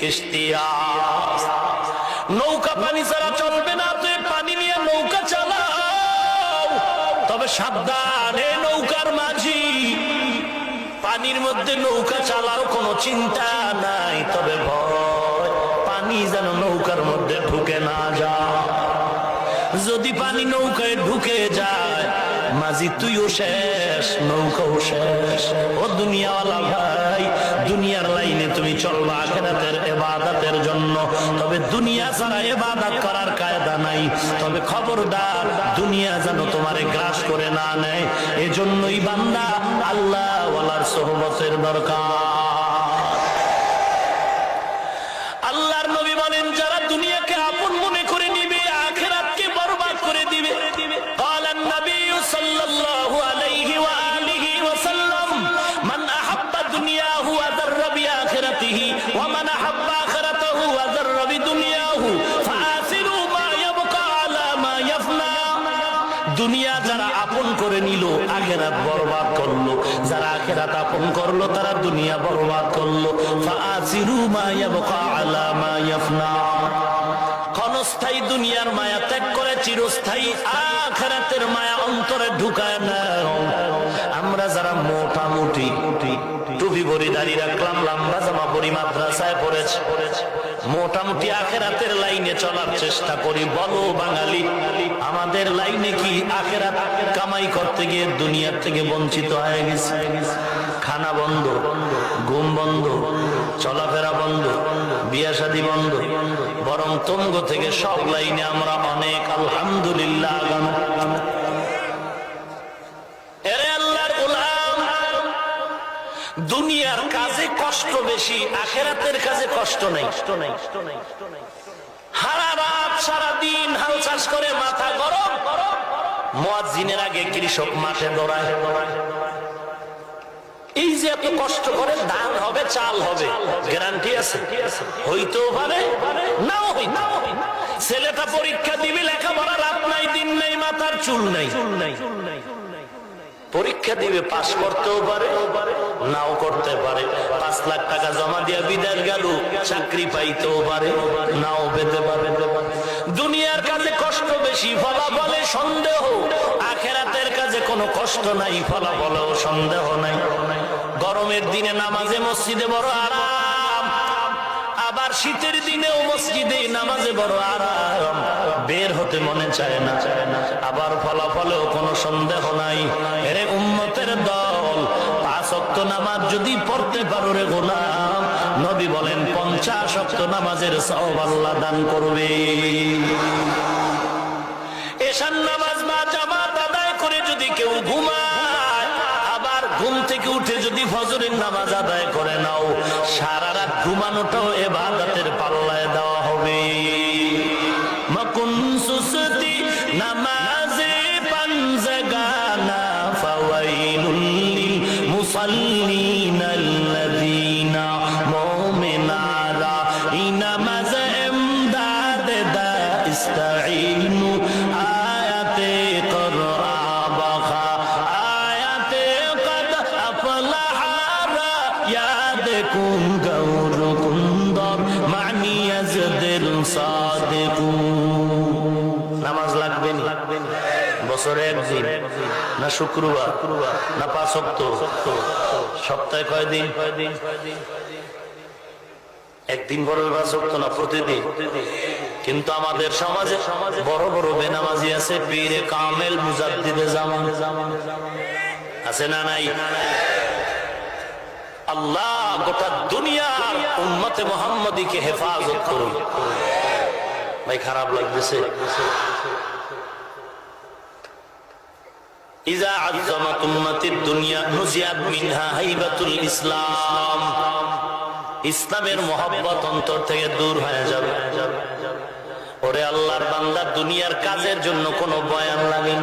কিস্তিয়া নৌকা পানি ছাড়া চলবে না, তুই পানি নিয়ে নৌকা চালাও। তবে নৌকার মাঝি। পানির মধ্যে নৌকা চালাও কোনো চিন্তা নাই, তবে ভয়, পানি যেন নৌকার মধ্যে ঢুকে না যা যদি পানি নৌকায় ঢুকে যায় মাঝি তুইও শেষ, নৌকাও শেষ। ও দুনিয়াওয়ালা ভাই, দুনিয়ার লাইনে তুমি চলবা আখেরাতের এবাদাতের জন্য। তবে দুনিয়া ছাড়া এবাদাত করার কায়দা নাই। তবে খবরদার, দুনিয়া যেন তোমারে গ্রাস করে না নেয়। এজন্যই বান্দা আল্লাহ ওয়ালার সোহবতের দরকার। আল্লাহর নবী বলেন, যারা দুনিয়া যারা আপন করে নিল, আখেরাত বরবাদ করল। যারা আখেরাত আপন করল, তারা দুনিয়া বরবাদ করল। ফাআসিরু মা ইয়াবকা আলা মা ইয়াফনা। ক্ষণস্থায়ী দুনিয়ার মায়া ত্যাগ করে চিরস্থায়ী আখেরাতের মায়া অন্তরে ঢুকায় না আমরা যারা মোটামুটি টুপি ভরি দাঁড়িয়ে রাখলাম, লম্বা জামা পরি, মাদ্রাসায় পড়েছে, মোটামুটি আখেরাতের লাইনে চলার চেষ্টা করি। বলো বাঙালি, আমাদের লাইনে কি আখেরাত কামাই করতে গিয়ে দুনিয়ার থেকে বঞ্চিত হয়ে গেছে? খানা বন্ধ, ঘুম বন্ধ, চলাফেরা বন্ধ বিয়া শাদী বন্ধ বরং তঙ্গ থেকে সব লাইনে আমরা অনেক আলহামদুলিল্লাহ দুনিয়ার কাজে কষ্ট বেশি, আখেরাতের কাজে কষ্ট নেই। হারা রাত, সারা দিন হাল চাষ করে মাথা গরম মোয়াজিনের আগে কৃষক মাঠে দৌড়ায়। এই যে এত কষ্ট করে ধান হবে, চাল হবে গ্যারান্টি আছে। হইতেও পারে, নাও হই নাও ছেলেটা পরীক্ষা দিবি, লেখাপড়া রাত নাই, দিন নাই, মাথার চুল নাই। চুল নাই পরীক্ষা দিবে, পাশ করতেও পারে, নাও করতে পারে। পাঁচ লাখ টাকা জমা দিয়া বিদেশ গেল, চাকরি পাইতেও পারে, নাও পেতে পারে। দুনিয়ার কাজে কষ্ট বেশি, ফলাফলে সন্দেহ। আখেরাতের কাজে কোনো কষ্ট নাই, ফলাফলেও সন্দেহ নাই। গরমের দিনে নামাজে মসজিদে বড় আরাম। আবার শীতের দিনেও মসজিদে নামাজে বড় আরাম। বের হতে মনে চায় না। আবার ফলাফলেও কোনো সন্দেহ নাই। এরে উম্মতের দল, পাঁচ নামাজ যদি পড়তে পারো রে গোলাম, নবী বলেন, পঞ্চাশ অক্ত নামাজের সব আল্লাহ দান করবে। এসান নামাজ মা জামাত আদায় করে যদি কেউ ঘুমায়, আবার ঘুম থেকে উঠে ফজরের নামাজ আদায় করে নাও। সারা রাত ঘুমানোটাও এবাদতের পাল্লায় গৌর কুন্দর সাদিকুন নামাজ লাগবে নি? বছরে একদিন, না শুক্রবার, না সপ্তাহ? একদিন বড় না প্রতিদিন? কিন্তু আমাদের সমাজে বড় বড় বেনামাজি আছে, পীরে কামেল মুজাদ্দিদে জামান। আছে না নাই? আল্লাহ গোটা দুনিয়ার উম্মতে মোহাম্মদীকে হেফাজত করুন। ভাই, খারাপ লাগতেছে। ইজা দুনিয়া নুজিয়াত মিনহা ইসলাম। ইসলামের মহব্বত অন্তর থেকে দূর হয়ে যাবে। ওরে আল্লাহর বান্দা, দুনিয়ার কাজের জন্য কোন বয়ান লাগেন।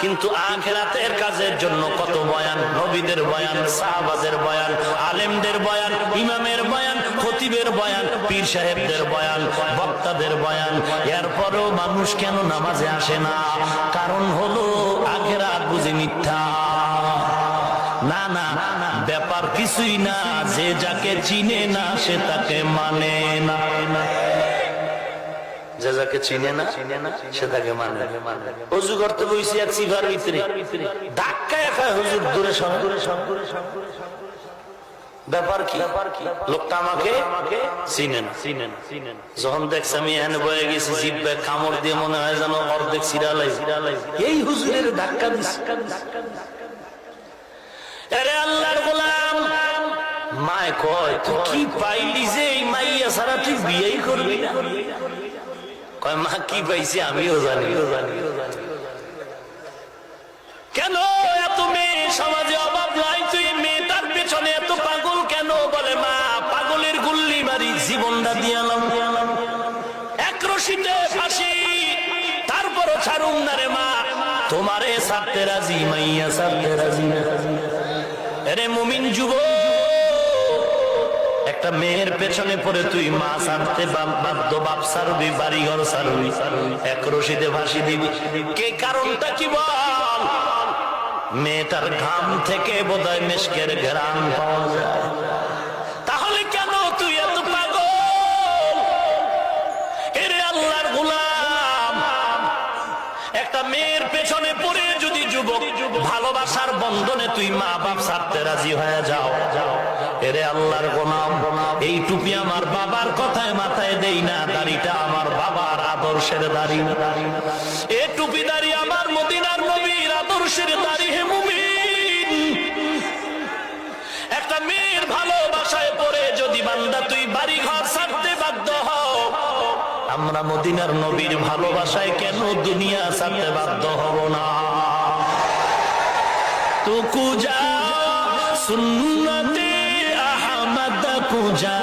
কিন্তু আখেরাতের কাজের জন্য কত বয়ান? নবীদের বয়ান, সাহাবাদের বয়ান, আলেমদের বয়ান, ইমামের বয়ান, খতিবের বয়ান, পীর সাহেবদের বয়ান, বক্তাদের বয়ান। এরপরেও মানুষ কেন নামাজে আসে না? কারণ হলো আখেরাত বুঝি মিথ্যা। না না, ব্যাপার কিছুই না। যে যাকে চিনে না, সে তাকে মানে না। মানে। ব্যাপার কি? লোকটা আমাকে চিনেন যখন দেখছি আমি এখানে বয়ে গেছি জিব্বে কামড় দিয়ে মনে হয় যেন অর্ধেক সিরালাই এই হুজুরের ধাক্কা মায় কয়, তুই কি পাইলি যে এই মাইয়া সারা তুই বিয়েই করবি না? মা, কি পাইছি আমিও জানি। কেন এত মেয়ে? সমাজে অভাব নাই, তুই মেয়েটার পেছনে এত পাগল কেন? বলে, মা, পাগলের গুল্লি মারি, জীবনটা দিয়ালাম এক রশিতে ফাঁসি, তারপরও ছাড়ুন না রে মা। তোমারে সারতে রাজি, মাইয়া সারতে রাজি আরে মুমিন যুব একটা মেয়ের পেছনে পড়ে তুই মা সারতে বাধ্য বাপ সারবি বাড়ি ঘর সারবি। এক রশিদে ভাসি দিবি। কে কারণটা কি বল? মেয়েটার ঘাম থেকে বোধহয় মেশকের ঘেরান পাওয়া যায়। তাহলে কেন তুই এত পাগল? এরে আল্লাহর গোলাম। একটা মেয়ের পেছনে পড়ে যদি যুবক ভালোবাসার বন্ধনে তুই মা বাপ ছাড়তে রাজি হয়ে যাও। এরে আল্লাহর গোলাম, এই টুপি আমার বাবার কথায় মাথায় দেই না, দাড়িটা আমার বাবার আদর্শের দাড়ি। এ টুপি দাড়ি আমার মদিনার নবীর আদর্শের দাড়ি হে মুমিন। একটা মেয়ের ভালোবাসায় পড়ে যদি বান্দা তুই বাড়ি ঘর আমরা মদিনার নবীর ভালোবাসায় কেন দুনিয়া সাথে বাধ্য হব না? তুকু যা, সুন্নতে আহমদ কুজা